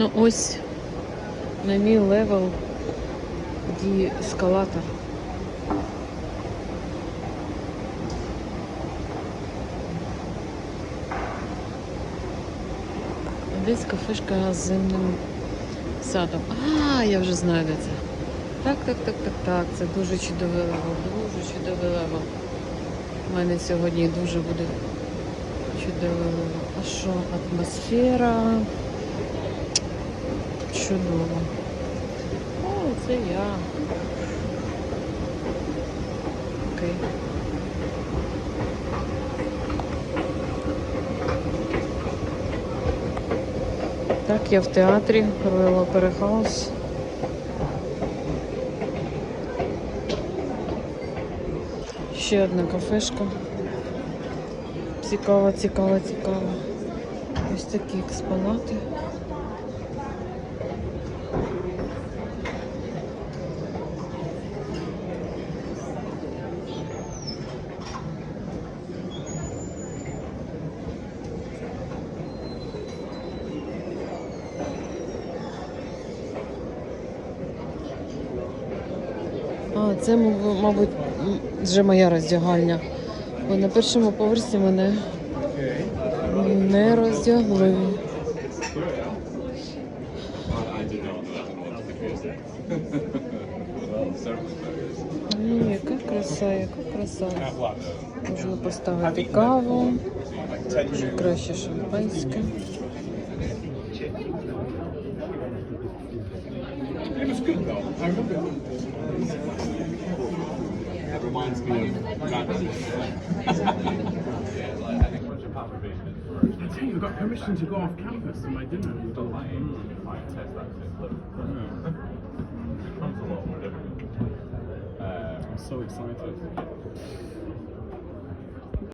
Ну ось на мій левел діє ескалатор. Десь кафешка з зимним садом. А, я вже знаю, де це. Так, так, так, так, так. Це дуже чудове лево, дуже чудове лево. У мене сьогодні дуже буде чудове лево. А що, атмосфера? Чудово. О, це я. Окей. Так, я в театрі Opera House. Ще одна кафешка. Цікава, цікава, цікава. Ось такі експонати. А, це, мабуть, вже моя роздягальня. Бо на першому поверсі мене не роздягли. Ні, яка краса, яка краса. Можна поставити каву, краще шампанське. It was good though. I remember it. It reminds me of Gandhi. I tell you, I got permission to go off campus for my dinner. I'm so excited.